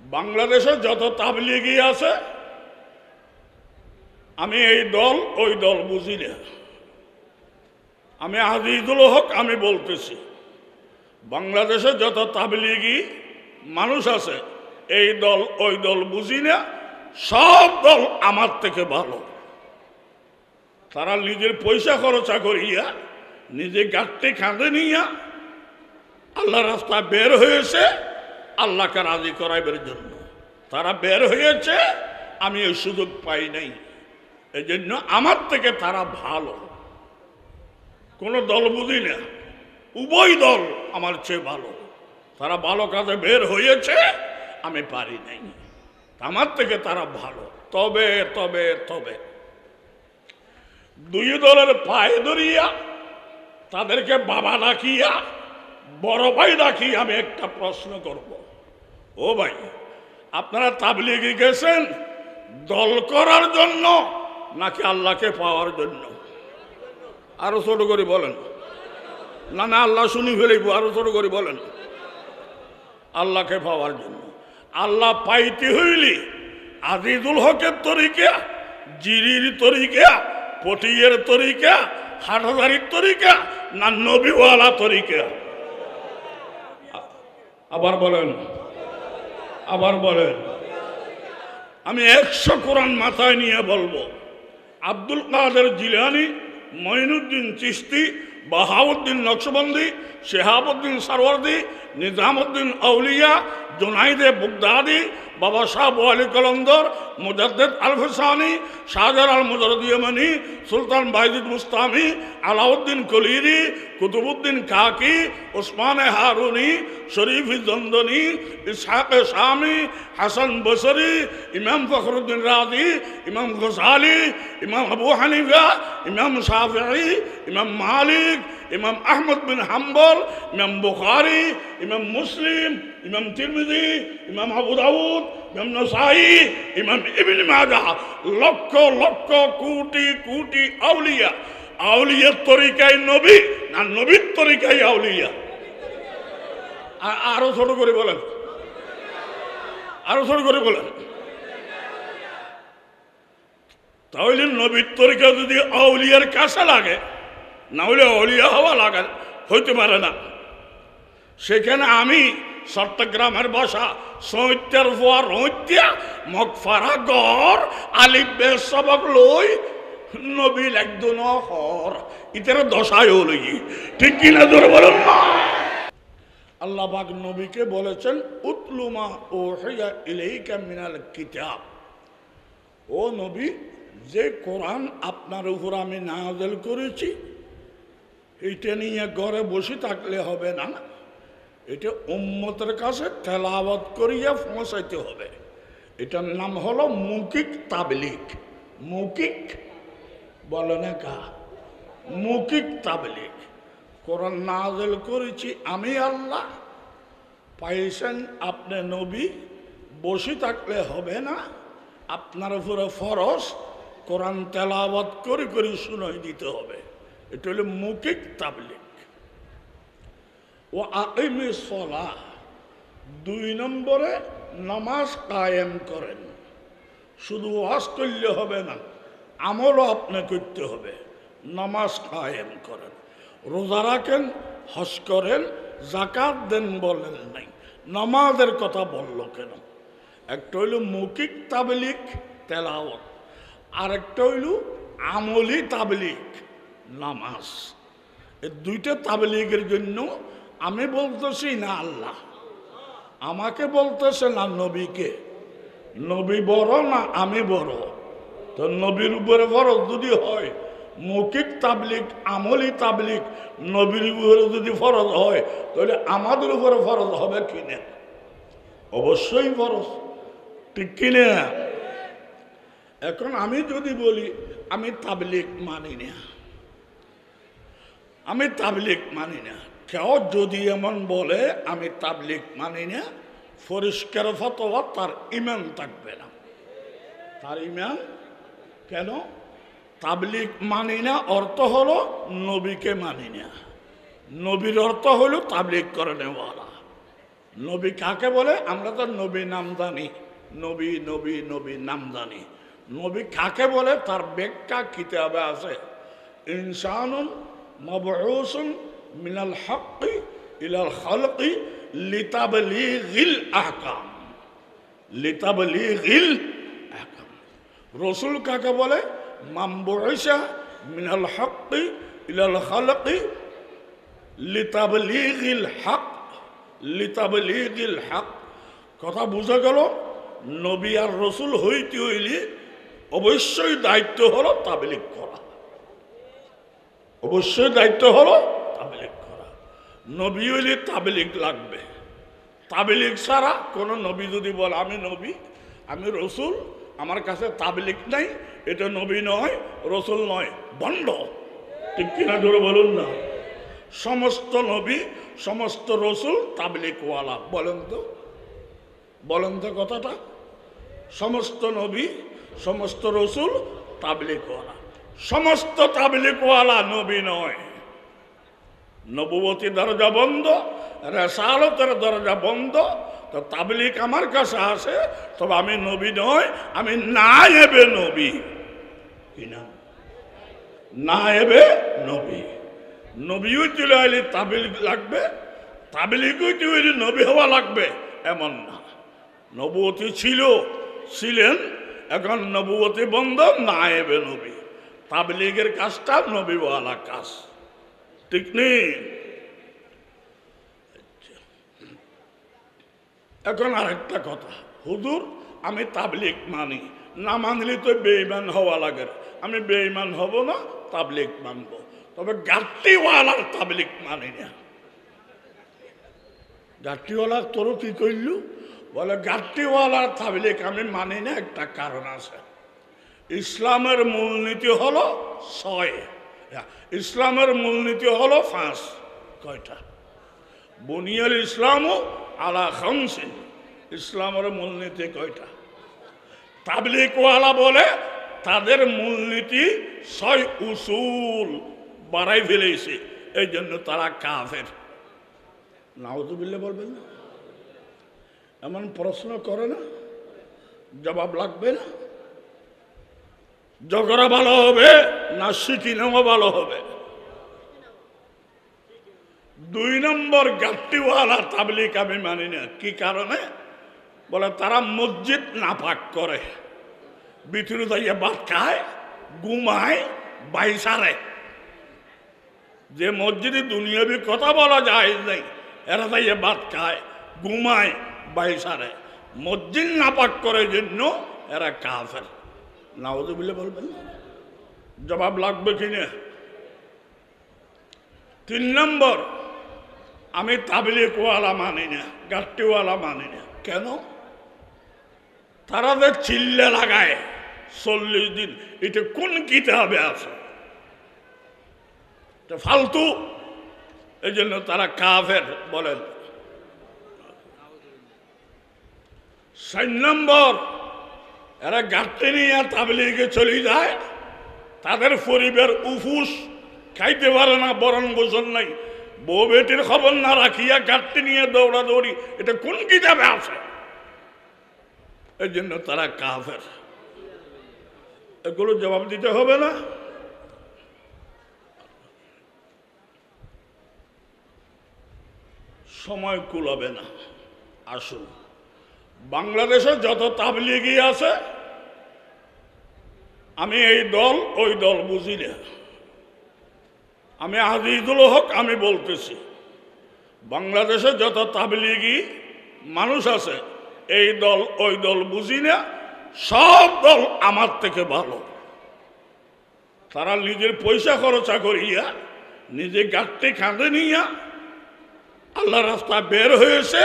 বাংলাদেশে যত তাবলিগি আছে, আমি এই দল, ওই দল বুঝি না। আমি আজিজুল হক, আমি বলতেছি, বাংলাদেশে যত তাবলিগি মানুষ আছে, এই দল, ওই দল বুঝি না, সব দল আমার থেকে ভালো। তারা নিজের পয়সা খরচা করিয়া, নিজে গাঁটটি খাঁদে নিয়া, আল্লাহ রাস্তা বের হয়েছে আল্লাহকে রাজি করাইবার জন্য। তারা বের হয়েছে, আমি ওই সুযোগ পাই নাই। এই জন্য আমার থেকে তারা ভালো। কোনো দল বুঝি না। উভয় দল আমার চেয়ে ভালো। তারা ভালো কাজে বের হয়েছে, আমি পারি নাই। আমার থেকে তারা ভালো। তবে তবে তবে। দুই দলের পায়ে ধরিয়া, তাদেরকে বাবা ডাকিয়া, বড় ভাই ডাকি আমি একটা প্রশ্ন করব। ও ভাই, আপনারা তাবলিগে গেছেন, দল করার জন্য নাকি আল্লাহকে পাওয়ার জন্য? আরও ছোট করে বলেন। না না, আল্লাহ শুনি ফেলিব আরও ছোট করে বলেন। আল্লাহকে পাওয়ার জন্য। আল্লাহ পাইতে হইলি আজিজুল হকের তরিকা, জিরির তরিকা, পটিয়ের তরিকা, হাটহাজারির তরিকা, না নবীওয়ালা তরিকা? আবার বলেন। আবার বলেন, আমি একশো কোরআন মাথায় নিয়ে বলব। আব্দুল কাদের জিলানি, মঈনুদ্দিন চিস্তি বাহাউদ্দিন নকশবন্দি, শেহাবুদ্দিন সরওয়ার্দি, নিজামুদ্দিন আউলিয়া, জোনাইদে বুগদাদি বাবা শাহ আলী কলন্দর মুজাদ্দেদ আল ফসানি শাহজার আল মুজরদিয়মনি সুলতান বাইজিদ মুস্তামি, আলাউদ্দিন কলিরি কুতুবুদ্দিন কাকি ওসমান হারুনি, শরীফ জন্দনি ইসহাক শামি, হাসান বসরি, ইমাম ফখরুদ্দিন রাজি, ইমাম গজালি, ইমাম আবু হানিফা, ইমাম শাফি ইমাম মালিক, ইমাম আহমদ বিন হাম্বল, ইমাম বুখারি, ইমাম মুসলিম ইমাম তিরমিজি, ইমাম আবু দাউদ, ইমাম নসাই, ইমাম ইবনে মাজা লক্ষ লক্ষ কোটি কোটি আউলিয়া। আউলিয়ার তরিকায় নবী না নবীর তরিকায় আউলিয়া? আরও ছোট করে বলেন। আরও ছোট করে বলেন। তাহলে নবীর তরিকা যদি আউলিয়ার কাছে লাগে, না হলে আউলিয়া হওয়া লাগে, হইতে পারে না। সেখানে আমি চট্টগ্রামের বসা সৈত্যের পর রৈত্যা, মগফারা গড় বে সবক লই নবীল একদম হর। ইতার দশায় হলই ঠিক কিনা ধরে বলেন? আল্লাহ পাক নবীকে বলেছেন উতলুমা ও হেয়া ইলেইকা মিনাল কিতাব। ও নবী, যে কোরআন আপনার উপর আমি নাজেল করেছি, এইটা নিয়ে ঘরে বসে থাকলে হবে না? এটা উম্মতের কাছে তেলাওয়াত করিয়া পৌঁছাইতে হবে। এটার নাম হলো মৌখিক তাবলিক মৌখিক বলে না কা? মৌখিক তাবলিক কোরআন নাজেল করেছি আমি আল্লাহ। পাইছেন আপনি নবী, বসে থাকলে হবে না। আপনার উপরে ফরস কোরআন তেলাওয়াত করে করে শুনাই দিতে হবে। এটা হলো মৌখিক তাবলিক ও আকিমি সলা দুই নম্বরে নামাজ কায়েম করেন। শুধু ওয়াজ করলে হবে না, আমলও আপনি করতে হবে। নামাজ কায়েম করেন। রোজা রাখেন, হজ করেন জাকাত দেন বলেন নাই। নামাজের কথা বলল কেন? একটা হইল মৌখিক তাবলিক তেলাওয়াত। আরেকটা হইল আমলি তাবলিক নামাজ। এই দুইটা তাবলিগের জন্য আমি বলতেছি না আল্লাহ। আমাকে বলতেছে না নবীকে? নবী বড় না আমি বড়? তো নবীর উপরে ফরজ যদি হয়, মৌখিক তাবলিক আমলি তাবলিক নবীর উপরে যদি ফরজ হয়, তাহলে আমাদের উপরে ফরজ হবে কিনা অবশ্যই ফরজ। ঠিক কিনা এখন আমি যদি বলি, আমি তাবলিক মানি না। আমি তাবলিক মানি না। কেউ যদি এমন বলে, আমি তাবলিক মানি না পরিষ্কার ফতোয়া তার ইমান থাকবে না। তার ইমান কেন? তাবলিক মানি না অর্থ হলো নবীকে মানি না। নবীর অর্থ হলো তাবলিক করে নেওয়ালা। নবী কাকে বলে? আমরা তো নবী নাম জানি। নবী নবী নবী নাম জানি। নবী কাকে বলে? তার ব্যাখ্যা কিতাবে আছে। ইনসানুন মবউসুন মিনাল হক্কি ইলাল খালকি লিতাবলিগিল আহকাম। লিতাবলিগিল আহকাম। রসুল কাকে বলে? মামবুইসা মিনাল হক্কি ইলাল খালকি লিতাবলিগিল হক লিতাবলিগিল হক। কথা বোঝা গেল, নবী আর রসুল হইতে হইলে অবশ্যই দায়িত্ব হলো তাবলিক করা। অবশ্যই দায়িত্ব হলো তাবলিগ করা। নবী হইলে তাবলিক লাগবে। তাবলিগ ছাড়া কোনো নবী যদি বলে, আমি নবী, আমি রসুল, আমার কাছে তাবলিক নাই, এটা নবী নয়, রসুল নয় বন্ড ঠিক কিনা ধরে বলুন না। সমস্ত নবী, সমস্ত রসুল তাবলিকওয়ালা বলেন তো বলেন তো কথাটা। সমস্ত নবী, সমস্ত রসুল তাবলিকওয়ালা সমস্ত তাবলিকওয়ালা নবী নয়। নববতী দরজা বন্ধ রেসালতের দরজা বন্ধ, তো তাবলিক আমার কাছে আসে, তবে আমি নবী নয় আমি না এবে নবী। কি না এবে নবী। নবীও চলে আইলে তাবিলিগ লাগবে, তাবিলিগও চলে নবী হওয়া লাগবে, এমন না। নবতী ছিল, ছিলেন, এখন নবতী বন্ধ না এবে নবী। তাবলিগের কাজটা নবী নবীওয়ালা কাজ। ঠিক নেই এখন আরেকটা কথা। হুজুর, আমি তাবলিক মানি। না মানলে তো বেইমান হওয়া লাগে। আমি বেইমান হব না তাবলিক মানব। তবে গাট্টিওয়ালার তাবলিক মানি না। গাট্টিওয়ালার তোরও কি করলু বলে গাট্টিওয়ালার তাবলিক আমি মানি না, একটা কারণ আছে। ইসলামের মূলনীতি হলো ছয়। ইসলামের মূলনীতি হলো ফাঁস। কয়টা? বুনিয়াল ইসলামও আলা খামসিন। ইসলামের মূলনীতি কয়টা? তাবলিকওয়ালা বলে তাদের মূলনীতি ছয় উসুল বাড়াই ফেলেছে। এই জন্য তারা কাফের। নাউজুবিল্লা বলবেন না। এমন প্রশ্ন করে না, জবাব লাগবে না। ঝগড়া ভালো হবে না শিখি নেওয়া ভালো হবে। দুই নম্বর গাট্টিওয়ালা তাবলিক আমি মানি না। কি কারণে? বলে তারা মসজিদ নাপাক করে। ভিতরে যাইয়া ভাত খায়, ঘুমায়, বাইসারে। যে মসজিদে দুনিয়াবি কথা বলা যায় নাই, এরা যাইয়া ভাত খায়, ঘুমায়, বাইসারে। মসজিদ নাপাক করে জন্য এরা কাফের। নাওজবিল্লা বলবেন? জবাব লাগবে কিনা তিন নম্বর, আমি তাবলিকওয়ালা মানি না, গাট্টিওয়ালা মানি না। কেন? তারা যে চিল্লে লাগায়, চল্লিশ দিন, এটা কোন কিতাবে আছে? ফালতু। এই জন্য তারা কাফের বলেন। চার নম্বর এরা গাঁটতে নিয়ে তাবলিগে চলে যায়। তাদের পরিবার উফুস খাইতে পারে না বরণ গোসল নাই। বউ বেটির খবর না রাখিয়া গাঁটতে নিয়ে দৌড়াদৌড়ি, এটা কোন কিতাবে আছে? এই জন্য তারা কাফের। এগুলো জবাব দিতে হবে না। সময় কুলাবে না। আসুন। বাংলাদেশে যত তাবলিগি আছে, আমি এই দল, ওই দল বুঝি না। আমি আজিজুল হক, আমি বলতেছি, বাংলাদেশে যত তাবলিগি মানুষ আছে, এই দল, ওই দল বুঝি না, সব দল আমার থেকে ভালো। তারা নিজের পয়সা খরচা করিয়া, নিজে গাঁটটি খাঁদে নিয়া, আল্লাহ রাস্তা বের হয়েছে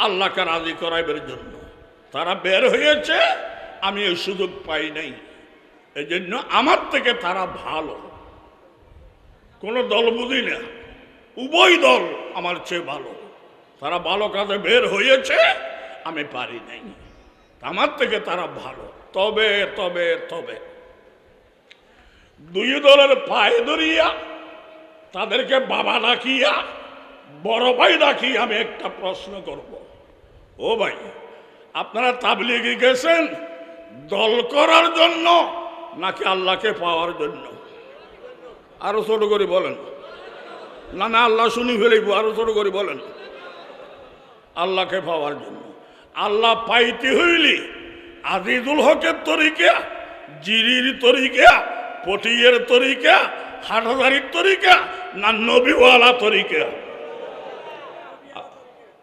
আল্লাহকে রাজি করাইবার জন্য। তারা বের হয়েছে, আমি ওই সুযোগ পাই নাই। এই জন্য আমার থেকে তারা ভালো। কোনো দল বুঝি না। উভয় দল আমার চেয়ে ভালো। তারা ভালো কাজে বের হয়েছে, আমি পারি নাই। আমার থেকে তারা ভালো। তবে তবে তবে। দুই দলের পায়ে ধরিয়া, তাদেরকে বাবা ডাকিয়া, বড় ভাই রাখি আমি একটা প্রশ্ন করব। ও ভাই, আপনারা তাবলিগে গেছেন দল করার জন্য নাকি আল্লাহকে পাওয়ার জন্য? আরও ছোট করে বলেন। না না, আল্লাহ শুনি ফেলিব আরও ছোট করে বলেন। আল্লাহকে পাওয়ার জন্য। আল্লাহ পাইতে হইলি আজিজুল হকের তরিকা, জিরির তরিকা, পটিয়ের তরিকা, হাটহাজারির তরিকা না নবীওয়ালা তরিকা?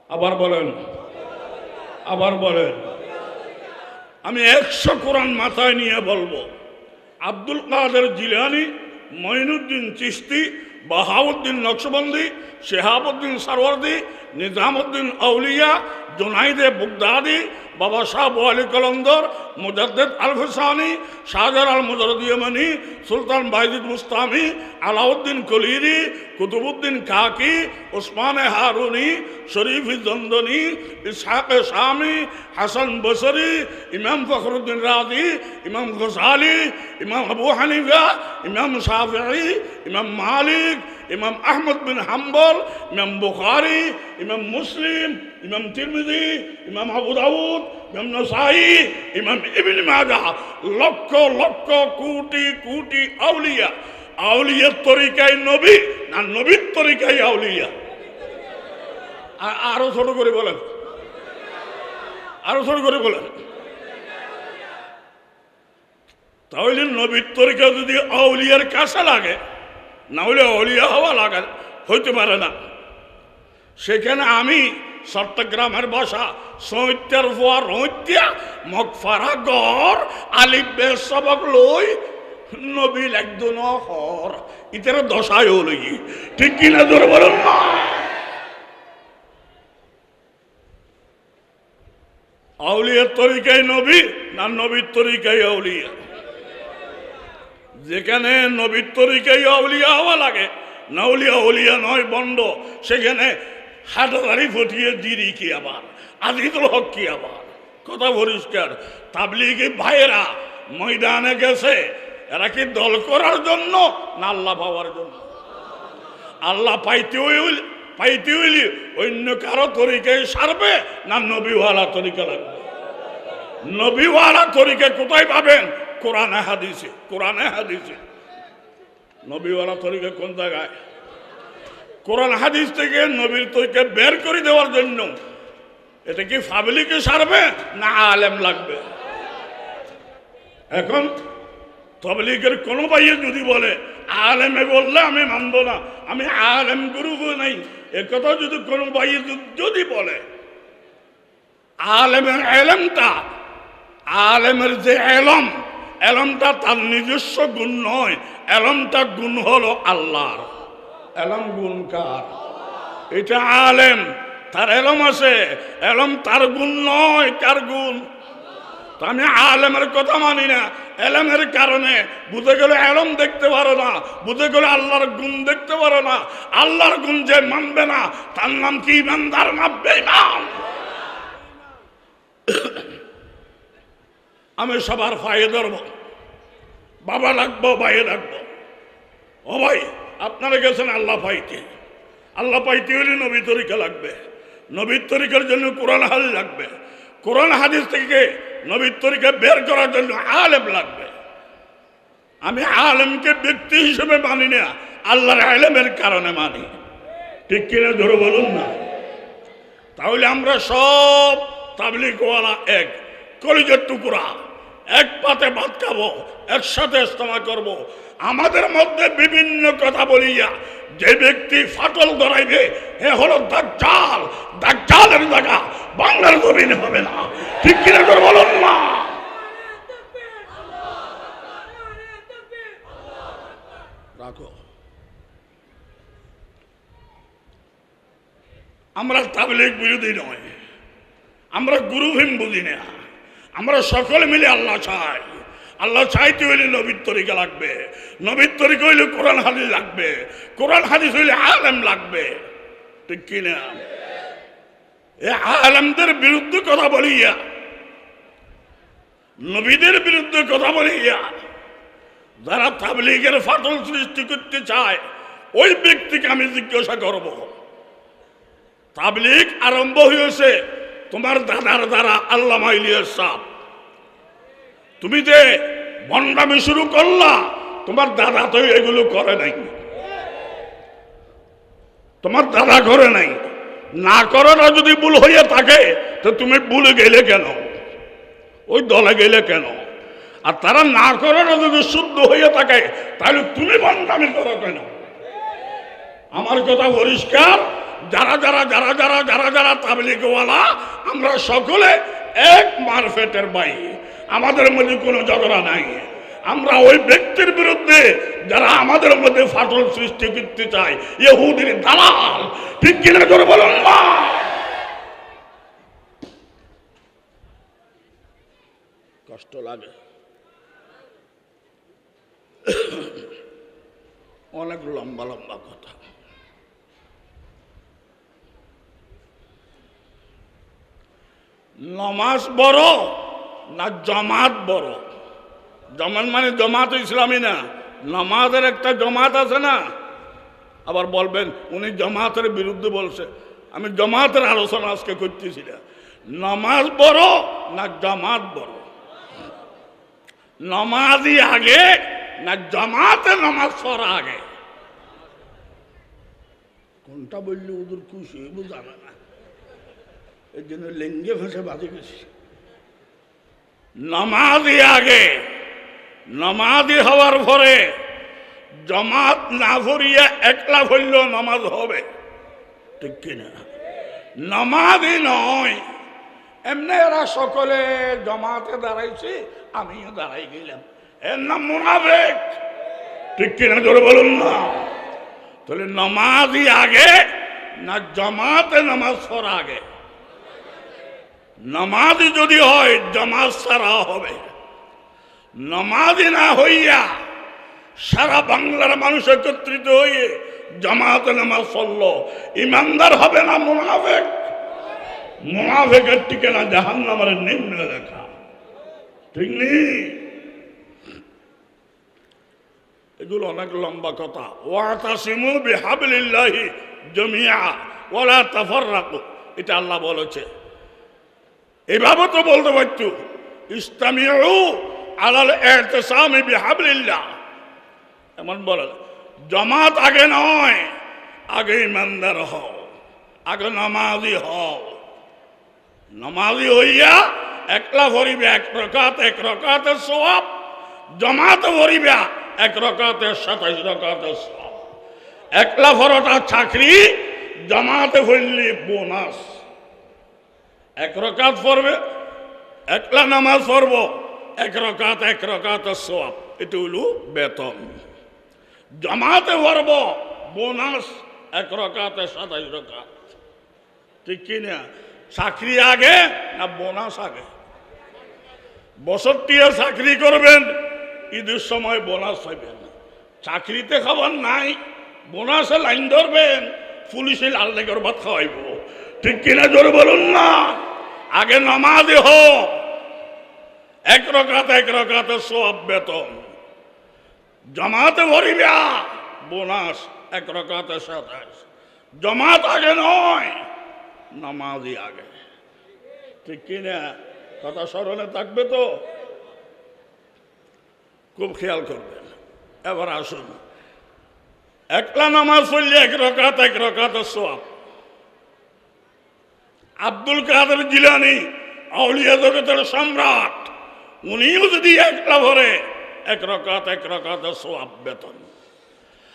আবার বলেন। আবার বলেন, আমি একশো কোরআন মাথায় নিয়ে বলব। আব্দুল কাদের জিলানি, মঈনুদ্দিন চিস্তি বাহাউদ্দিন নকশবন্দি, শেহাবুদ্দিন সরওয়ার্দি, নিজামুদ্দিন আউলিয়া, জোনাইদে বুগদাদি বাবা শাহ আলী কলন্দর মুজাদ্দেদ আল হুসানি শাহজাহান আল মুজরদিয়মানি সুলতান বাইজিদ মুস্তামি, আলাউদ্দিন কলিরি কুতুবুদ্দিন কাকি ওসমানে হারুনি, শরীফ জন্দনি ইসহাক শামি, হাসান বসরি, ইমাম ফখরুদ্দিন রাজি, ইমাম গজালি, ইমাম আবু হানিফা, ইমাম শাফি, ইমাম মালিক ইমাম আহমদ বিন হাম্বল, ইমাম বুখারি, ইমাম মুসলিম, ইমাম তিরমিজি, ইমাম আবু ইমাম নসাই, ইমাম ইবনে মাজাহ। লক্ষ লক্ষ, কোটি কোটি আউলিয়া। আউলিয়ার তরিকায় নবী না নবীর তরিকায় আউলিয়া? আরও ছোট করে বলেন। আরও ছোট করে বলেন। তাহলে নবীর তরিকা যদি আউলিয়ার কাছে লাগে না হলে আউলিয়া হওয়া লাগে, হইতে পারে না। সেখানে আমি চট্টগ্রামের বাসা, সৈত্যের ফুয়া রৈত্যা, মগফারা গড়, আলিফ বে সবক লই নবীল একজন হর। ইতার দশায় হলই ঠিক কিনা ধরে বলুন? না আউলিয়ার তরিকায় নবী না নবীর তরিকায় আউলিয়া? যেখানে নবীর তরিকায় আউলিয়া হওয়া লাগে, না নাউলিয়া আউলিয়া নয়, বন্ড। সেখানে হাটাদারি ফটিয়ে দিরি কি আবার? আজিদুল হক কি আবার? কথা পরিষ্কার। তাবলিগি ভাইয়েরা ময়দানে গেছে, এরা কি দল করার জন্য না আল্লাহ পাওয়ার জন্য? আল্লাহ পাইতে হইল, পাইতে হইলি অন্য কারও তরিকায় সারবে না নবীওয়ালা তরিকা লাগবে? নবীওয়ালা তরিকা কোথায় পাবেন? কোরআনে হাদিসে কোরআনে হাদিসে। নবীওয়ালা তরিকা কোন জায়গায়? কোরআন হাদিস থেকে নবীর তরিকা বের করে দেওয়ার জন্য। এটা কি ফাবলিকে সারবে না আলেম লাগবে? এখন তবলিগের কোনো ভাইয়ে যদি বলে, আলেমে বললে আমি মানব না, আমি আলেম গুরু নাই। একথা যদি কোনো ভাইয়ে যদি- বলে, আলেমের এলেমটা, আলেমের যে এলম এলমটা তার নিজস্ব গুণ নয়, এলমটা গুণ হলো আল্লাহর। এলম গুণ কার? এটা আলেম, তার এলম আছে। এলম তার গুণ নয়, কার গুণ? আমি আলেমের কথা মানি না, এলমের কারণে। বুঝে গেলে এলম দেখতে পারো না, বুঝে গেলে আল্লাহর গুণ দেখতে পারো না। আল্লাহর গুণ যে মানবে না, তার নাম কি ইমানদার না বেঈমান? আমি সবার ফায়ে ধরব বাবা লাগবো ভাইয়ে লাগবো। ও ভাই, আপনারা গেছেন আল্লাহ পাইতে আল্লাহ পাইতে হলে নবী তরিকা লাগবে। নবীর তরিকার জন্য কোরআন হাদিস লাগবে। কোরআন হাদিস থেকে নবীর তরিকা বের করার জন্য আলেম লাগবে। আমি আলেমকে ব্যক্তি হিসেবে মানি না, আল্লাহর আলেমের কারণে মানি। ঠিক কিনা ধরে বলুন না। তাহলে আমরা সব তাবলিকওয়ালা এক, কলিজের টুকরা। এক পাতে ভাত খাব, একসাথে ইস্তেমা করব। আমাদের মধ্যে বিভিন্ন কথা বলিয়া যে ব্যক্তি ফাটল ধরাইবে হে হলো দাজ্জাল। দাজ্জালের জায়গা বাংলার জমিনে হবে না। ঠিক কিনা করে বলুন না? রাখো। আমরা তাবলিক বিরোধী নয়। আমরা গুরুহীন বুঝি না। আমরা সকলে মিলে আল্লাহ চাই। আল্লাহ চাইতে হইলে নবীর তরিকা লাগবে। নবীর তরিকা হইলে কোরআন হাদিস লাগবে। কোরআন হাদিস হইলে আলেম লাগবে। ঠিক কিনা? এ আলেমদের বিরুদ্ধে কথা বলিয়া, নবীদের বিরুদ্ধে কথা বলিয়া, যারা তাবলিগের ফাটল সৃষ্টি করতে চায়, ওই ব্যক্তিকে আমি জিজ্ঞাসা করব। তাবলিক আরম্ভ হয়েছে তোমার দাদার দ্বারা আল্লামা ইলিয়াস সাহ তুমি যে ভণ্ডামি শুরু করলা, তোমার দাদা তো এগুলো করে নাই। তোমার দাদা করে নাই। না করাটা যদি ভুল হইয়া থাকে, তো তুমি ভুলে গেলে কেন? ওই দলে গেলে কেন? আর তারা না করাটা যদি শুদ্ধ হইয়া থাকে, তাহলে তুমি ভণ্ডামি করো কেন? আমার কথা পরিষ্কার যারা যারা যারা যারা যারা যারা তাবলিগওয়ালা, আমরা সকলে এক মারফেটের বাই। আমাদের মধ্যে কোনো ঝগড়া নাই। আমরা ওই ব্যক্তির বিরুদ্ধে যারা আমাদের মধ্যে ফাটল সৃষ্টি করতে চায়, ইহুদির দালাল, ঠিক কিনা করে বলুন? কষ্ট লাগে। অনেক লম্বা লম্বা কথা। নমাজ বড় না জমাত বড়? জমাত মানে জমাত ইসলামী না। নমাজের একটা জমাত আছে না? আবার বলবেন, উনি জমাতের বিরুদ্ধে বলছে। আমি জমাতের আলোচনা আজকে করতেছি না। নমাজ বড় না জমাত বড়? নমাজই আগে না জমাতে নমাজ পড়া আগে? কোনটা বললে ওদের খুশি? জানে না। এর জন্য লেঙ্গে ভাষা বাজে গেছি। নামাজই আগে, নামাজি হওয়ার পরে জমাত না ভরিয়া একলা ভরলেও নামাজ হবে। ঠিক কিনা? নামাজই নয়, এমনি এরা সকলে জমাতে দাঁড়াইছে, আমিও দাঁড়াই গেলাম। এর নাম মুনাফেক। ঠিক কিনা? জোরে বলুন না। তাহলে নামাজই আগে না জমাতে নামাজ পড়া আগে? নামাজই যদি হয় জামাজ সারা হবে। নামাজই না হইয়া সারা বাংলার মানুষ একত্রিত হয়ে জামাতে নামাজ পড়ল। ইমানদার হবে না মুনাফেক? মুনাফেকের ঠিকানা জাহান নামের নিম্ন লেখা ঠিক নেই এগুলো অনেক লম্বা কথা। ওয়াতাসিমু বিহাবলিল্লাহি জমিয়া ওয়ালা তাফাররাকু। এটা আল্লাহ বলেছে। এভাবে তো বলতে পারত ইসলামিউ আলাল এহতেসামি বিহাবলিল্লাহ। এমন বলে, জমাত আগে নয় আগে ইমানদার হও, আগে নামাজি হও। নামাজি হইয়া একলা ভরিবে এক রকাত, এক রকাতে সব জমাত ভরিবে এক রকাতে সাতাইশ রকাতে সব একলা ভরটা চাকরি, জমাতে ভরলি বোনাস। এক রকাত পড়বে, একলা নামাজ পড়ব। এক রকাত এক রকাত সব এটা হলো বেতন। জমাতে পড়ব বোনাস এক রকাতে সাতাইশ রকাত। ঠিক কিনা চাকরি আগে না বোনাস আগে? বছর টিয়া চাকরি করবেন, ঈদের সময় বোনাস পাইবেন চাকরিতে খাবার নাই, বোনাসে লাইন ধরবেন, পুলিশে লাল লেগের ভাত খাওয়াইব। ঠিক কিনা জোরে বলুন না? আগে নামাজে হো এক রকাত, এক রকাতে সব বেতন। জমাতে ভরিবা বোনাস, এক রকাতে সাতাশ। জমাত আগে নয়, নামাজই আগে। ঠিক কিনা? কথা স্মরণে থাকবে তো? খুব খেয়াল করবেন। এবার আসুন। একলা নামাজ পড়লে এক রকাত এক রকাত সব আব্দুল কাদের জিলানি, আউলিয়া জগতের সম্রাট। উনিও যদি একলা ভরে, এক রকাত এক রকাত সোয়াব বেতন।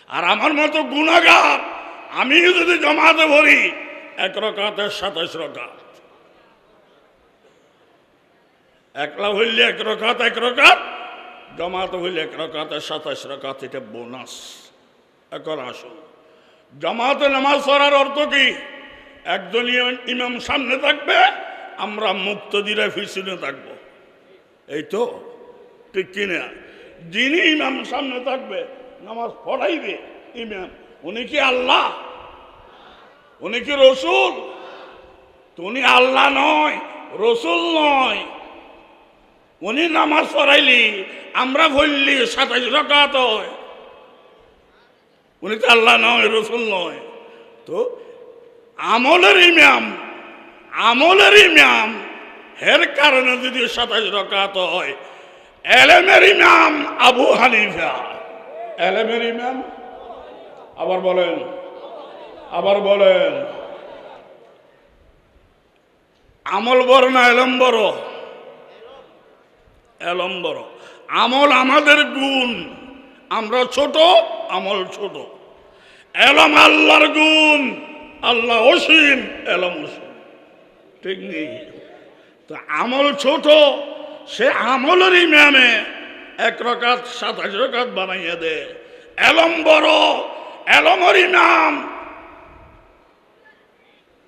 আর আমার মতো গুণাগার, আমিও যদি জমাতে ভরি, এক রকাতের সাতাশ রকাত। একলা হইলে এক রকাত এক রকাত, জমাতে হইলে এক রকাতের সাতাশ রকাত, এটা বোনাস। এখন আসুন। জমাতে নামাজ পড়ার অর্থ কি? একজন ইমাম- সামনে থাকবে, আমরা মুক্ত মুক্তদিরা পিছনে থাকব। এই তো, ঠিক কিনা? যিনি ইমাম সামনে থাকবে, নামাজ পড়াইবে, ইমাম, উনি কি আল্লাহ? উনি কি রসুল? উনি আল্লাহ নয়, রসুল নয়। উনি নামাজ পড়াইলি, আমরা বললি সাতাইশ রকাত হয়। উনি তো আল্লাহ নয়, রসুল নয়। তো আমলের ইমাম আমলের ইমাম এর কারণে যদি সাতাশ রকাত হয় এলেমের ইমাম আবু হানিফা। এলেমের ইমাম আবার বলেন আবার বলেন। আমল বড় না এলম বড়? এলম বড়। আমল আমাদের গুণ। আমরা ছোট, আমল ছোট। এলম আল্লাহর গুণ। আল্লাহ অসীম, এলম ঠিক নেই। তো আমল ছোট, সে আমলের ইমামে এক রকাত, সাতাশ রকাত বানাইয়া দে। এলম বড় এলমর ইমাম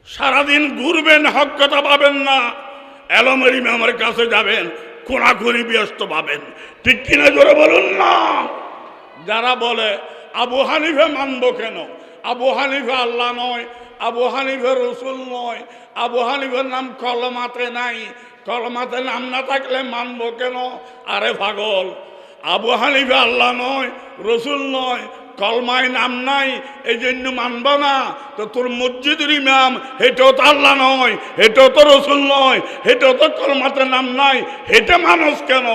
সারাদিন ঘুরবেন, হক কথা পাবেন না। এলমের ইমামের কাছে যাবেন কোনাকুনি ব্যস্ত পাবেন। ঠিক কিনা জোরে বলুন না? যারা বলে, আবু হানিফে মানব কেন? আবু হানিফে আল্লাহ নয় আবু হানিফে রসুল নয়। আবু হানিফের নাম কলমাতে নাই। কলমাতে নাম না থাকলে মানব কেন? আরে পাগল। আবু হানিফে আল্লাহ নয়, রসুল নয়, কলমায় নাম নাই, এই জন্য মানব না। তো তোর মসজিদের ইমাম, হেটাও তো আল্লাহ নয়, হেটাও তো রসুল নয়, হেটাও তো কলমাতে নাম নাই, হেটা মানুষ কেন?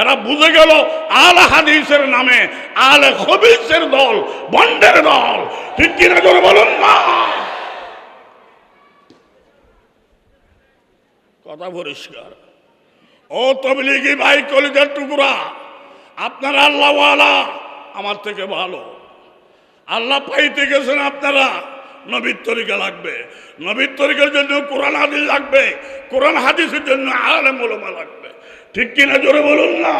এরা বুঝে গেল আল হাদিসের নামে আল হবিসের দল, বন্ডের দল। ঠিক কিনা করে বলুন না? কথা পরিষ্কার। ও তবলিগি ভাই, কলিজার টুকুরা, আপনারা আল্লাহওয়ালা আমার থেকে ভালো। আল্লাহ পাইতে গেছেন আপনারা, নবীর তরিকা লাগবে। নবীর তরিকার জন্য কোরআন হাদিস লাগবে, কোরআন হাদিসের জন্য আলেম মোলমা লাগবে। ঠিক কিনা জোরে বলুন না?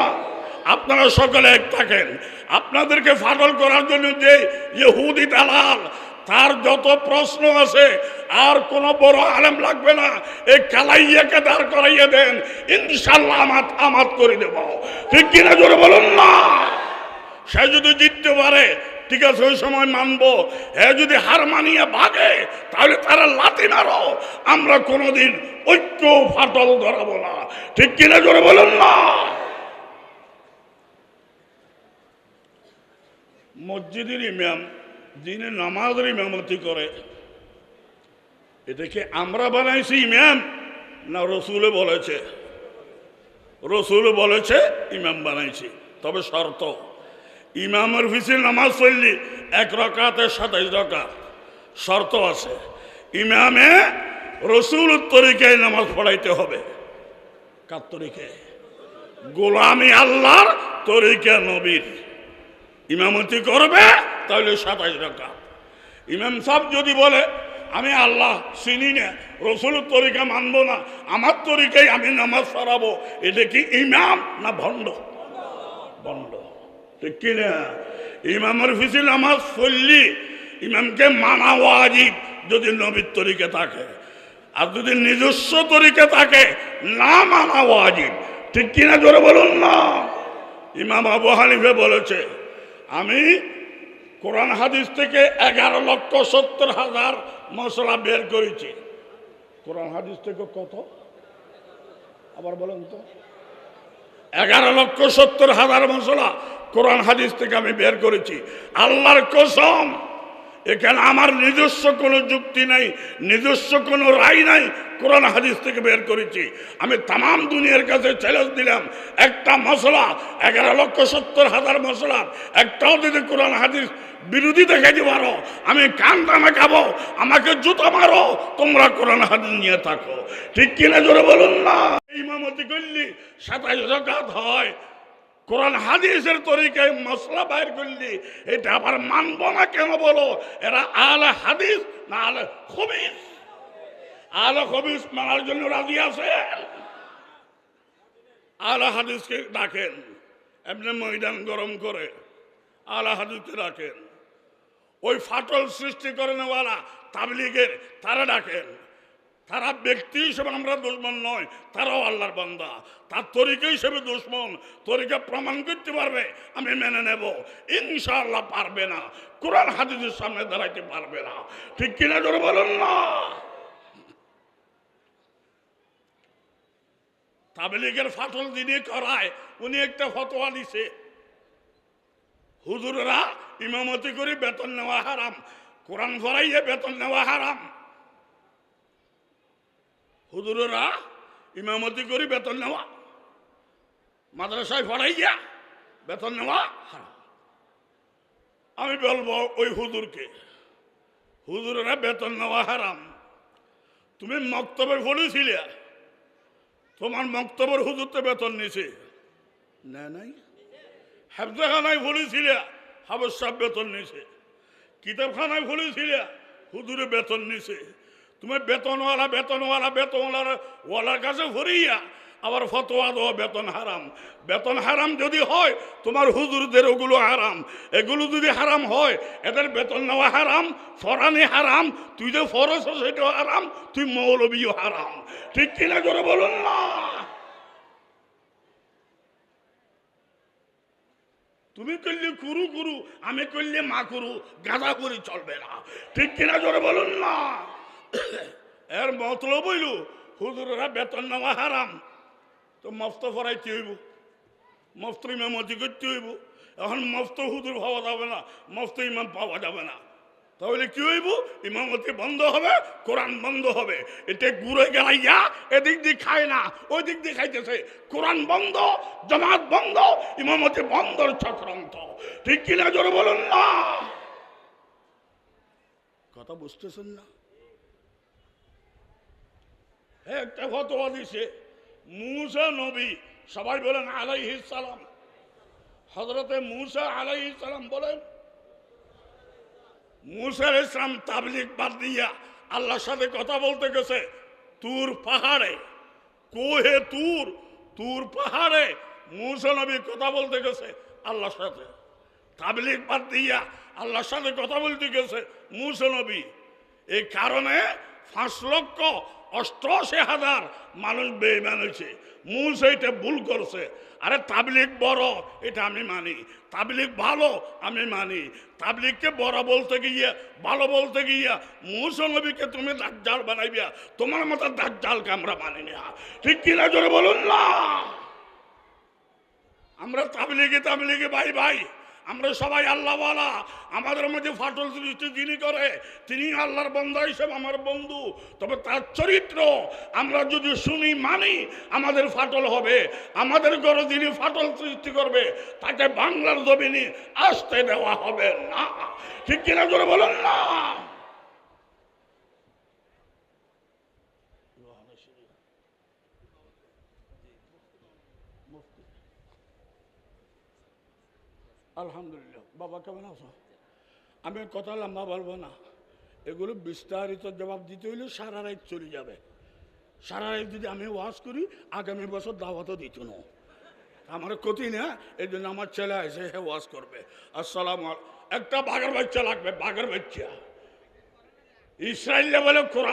আপনারা সকলে এক থাকেন। আপনাদেরকে ফাটল করার জন্য যে ইহুদি দালাল তার যত প্রশ্ন আছে, আর কোন বড় আলেম লাগবে না। এই কালাইয়াকে দাঁড় করাইয়া দেন। ইনশাল্লাহ আমাত আমাত করে দেব। ঠিক কিনা জোরে বলুন না? সে যদি জিততে পারে, ঠিক আছে, ওই সময় মানবো। হ্যাঁ যদি হার মানিয়ে ভাগে, তাহলে তারা লাতি মারো। আমরা কোনোদিন ঐক্য ফাটল ধরাবো না। ঠিক কিনা জোরে বলুন না? মসজিদের ইমাম যিনি নামাজের ইমামতি করে। এটাকে আমরা বানাইছি ইমাম না রসুল বলেছে? রসুল বলেছে, ইমাম বানাইছি। তবে শর্ত, ইমামের পিছিয়ে নামাজ পড়লি এক রকাতে সাতাইশ রকাত। শর্ত আছে, ইমামে রসুল তরিকায় নামাজ পড়াইতে হবে। কার তরিকায়? গোলামি আল্লাহর তরিকা নবীর। ইমামতি করবে, তাহলে সাতাইশ রকাত। ইমাম সাহেব যদি বলে, আমি আল্লাহ চিনি না রসুল তরিকা মানব না, আমার তরিকায় আমি নামাজ পড়াবো, এটা কি ইমাম না ভণ্ড? ভণ্ড। ঠিক কিনা ইমামের ফিসি নামাজ পড়লি, ইমামকে মানা ওয়াজিব যদি নবীর তরিকে থাকে। আর যদি নিজস্ব তরিকে থাকে, না মানা ওয়াজিব। ঠিক কিনা জোরে বলুন না। ইমাম আবু হানিফে বলেছে আমি কোরআন হাদিস থেকে এগারো লক্ষ সত্তর হাজার মশলা বের করেছি। কোরআন হাদিস থেকে কত? আবার বলেন তো। এগারো লক্ষ সত্তর হাজার মশলা কোরআন হাদিস থেকে আমি বের করেছি। আল্লাহর কসম এখানে আমার নিজস্ব কোনো যুক্তি নাই, নিজস্ব কোনো রায় নাই, কোরআন হাদিস থেকে বের করেছি। আমি তাম দুনিয়ার কাছে চ্যালেঞ্জ দিলাম, একটা মশলা, এগারো লক্ষ সত্তর হাজার মশলা, একটাও যদি কোরআন হাদিস বিরোধী দেখাইতে পারো, আমি কান টানা খাব, আমাকে জুতো মারো, তোমরা কোরআন হাদিস নিয়ে থাকো। ঠিক কিনা জোরে বলুন না? ইমামতি করলি সাতাইশ রকাত হয় কোরআন হাদিসের তরিকায় মশলা বাইর করলি, এটা আবার মানবো না কেন বলো? এরা আলে হাদিস না আলে খবিস? আলে খবিস মানার জন্য রাজি আছে আলে হাদিসকে ডাকেন, এমনি ময়দান গরম করে আলে হাদিসকে ডাকেন। ওই ফাটল সৃষ্টি করে নেওয়ালা তাবলিগের, তারা ডাকেন। তারা ব্যক্তি হিসেবে আমরা দুশ্মন নয়, তারাও আল্লাহর বান্দা। তার তরিকা হিসেবে দুশ্মন, তরিকা প্রমাণ করতে পারবে, আমি মেনে নেব। ইনশাআল্লাহ পারবে না। কোরআন হাদিসের সামনে দাঁড়াইতে পারবে না। ঠিক কিনা করে বলুন না? তাবলিগের ফাটল যিনি করায়, উনি একটা ফতোয়া দিছে। হুজুরেরা ইমামতি করে বেতন নেওয়া হারাম, কোরআন ভরাইয়ে বেতন নেওয়া হারাম। হুজুরেরা ইমামতি করি বেতন নেওয়া, মাদ্রাসায় পড়াইয়া বেতন নেওয়া আমি বলব ওই হুজুরকে, হুজুরেরা বেতন নেওয়া হারাম। তুমি মক্তবে পড়েছিলে তোমার মক্তবের হুজুর বেতন নিছে। না, নাই। হাফজাখানায় পড়েছিলে হাবস সাহেব বেতন নিছে। কিতাবখানায় পড়েছিলে হুজুরে বেতন নিছে। তুমি বেতনওয়ালা বেতনওয়ালা বেতনওয়ালা ওয়ালার কাছে ভরিয়া আবার ফতোয়া দেওয়া বেতন হারাম। বেতন হারাম যদি হয়, তোমার হুজুরদের ওগুলো হারাম। এগুলো যদি হারাম হয়, এদের বেতন নেওয়া হারাম ফরানি হারাম, তুই যে ফরস সেটাও হারাম, তুই মৌলবীও হারাম। ঠিক কিনা করে বলুন না? তুমি করলে কুরু কুরু, আমি করলে মা কুরু গাঁদা করে চলবে না। ঠিক কিনা জোরে বলুন না? এর মতলব হইল, হুজুরেরা বেতন নেওয়া হারাম। তো মস্ত ফরাইতে হইব মস্ত ইমামতি করতে হইব। এখন মস্ত হুজুর পাওয়া যাবে না, মফত ইমাম পাওয়া যাবে না। তাহলে কি হইব? ইমামতি বন্ধ হবে, কোরআন বন্ধ হবে। এটা ঘুরে গেলাইয়া এদিক দিয়ে খায় না ওই দিক দিয়ে খাইতেছে। কোরআন বন্ধ, জামাত বন্ধ ইমামতি বন্ধর চক্রান্ত। ঠিক কিনা জোরে বলুন না? কথা বুঝতেছেন না? একটা ফতোয়া দিছে, মুসা নবী, সবাই বলেন আলাইহিস সালাম। হজরতে মুসা আলাইহিস সালাম বলেন, মুসার ইসলাম তাবলিক বাদ দিয়া আল্লাহর সাথে কথা বলতে গেছে, তুর পাহাড়ে। কোহে তুর তুর পাহাড়ে মুসা নবী কথা বলতে গেছে আল্লাহর সাথে। তাবলিক বাদ দিয়া আল্লাহর সাথে কথা বলতে গেছে মুসা নবী। এই কারণে পাঁচ লক্ষ অষ্টআশি হাজার মানুষ বেইমান হয়েছে মুসা এটা ভুল করছে। আরে তাবলিক বড়, এটা আমি মানি। তাবলিক ভালো, আমি মানি। তাবলিককে বড় বলতে গিয়ে, ভালো বলতে গিয়া মুসা নবীকে তুমি দাজ্জাল বানাইবিয়া তোমার মতো দাজ্জালকে আমরা মানি না। ঠিক কিনা জোরে বলুন না? আমরা তাবলিগে তাবলিগে ভাই ভাই। আমরা সবাই আল্লাহওয়ালা। আমাদের মধ্যে ফাটল সৃষ্টি যিনি করে তিনি আল্লাহর বন্ধু হিসেবে আমার বন্ধু। তবে তার চরিত্র আমরা যদি শুনি, মানি, আমাদের ফাটল হবে। আমাদের ঘরে যিনি ফাটল সৃষ্টি করবে, তাকে বাংলার জমিনে আসতে দেওয়া হবে না। ঠিক কিনা করে বলেন না? আলহামদুলিল্লাহ। বাবা, কেমন আছো? আমি কথা লম্বা বলব না। এগুলো বিস্তারিত জবাব দিতে হইলে সারা রাত চলে যাবে। সারা রাত যদি আমি ওয়াজ করি, আগামী বছর দাওয়াতও দিত না। আমার ক্ষতি না এই জন্য আমার ছেলে এসে হে ওয়াজ করবে। আসসালাম একটা বাঘের বাচ্চা লাগবে, বাঘের বাচ্চা। ইসরায়েল বলে কোরআন